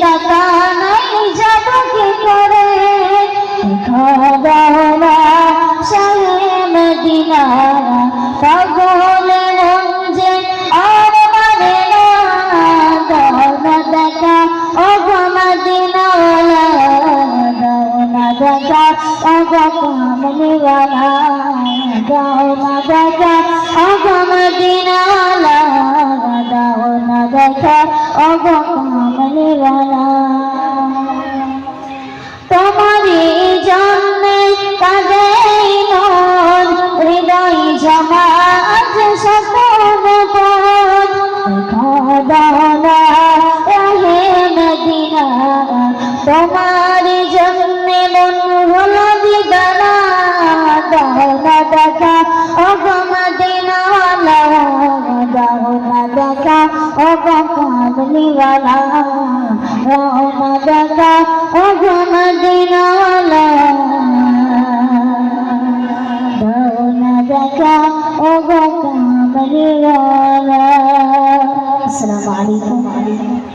টাকা নাই যাব কি করে? খোদারা শাহে মদিনা পাগলে মঞ্জে আর মানে না। দাওনা দেখা ও গো মদিনা দাওনা দেখা ও গো কামনি ওয়ালা দাওনা দেখা ও গো মদিনা দাওনা দেখা ও গো কামনি মৌলানা রহে মদিনা, তোমার জন্মে মন হলো দিদানা। দাওনা দেখা, ওগো মদিনা দাওনা দেখা, ওগো কামলিওয়ালা রওনা দেখা, ওগো মদিনা দাওনা দেখা, ওগো কামলিওয়ালা السلام عليكم.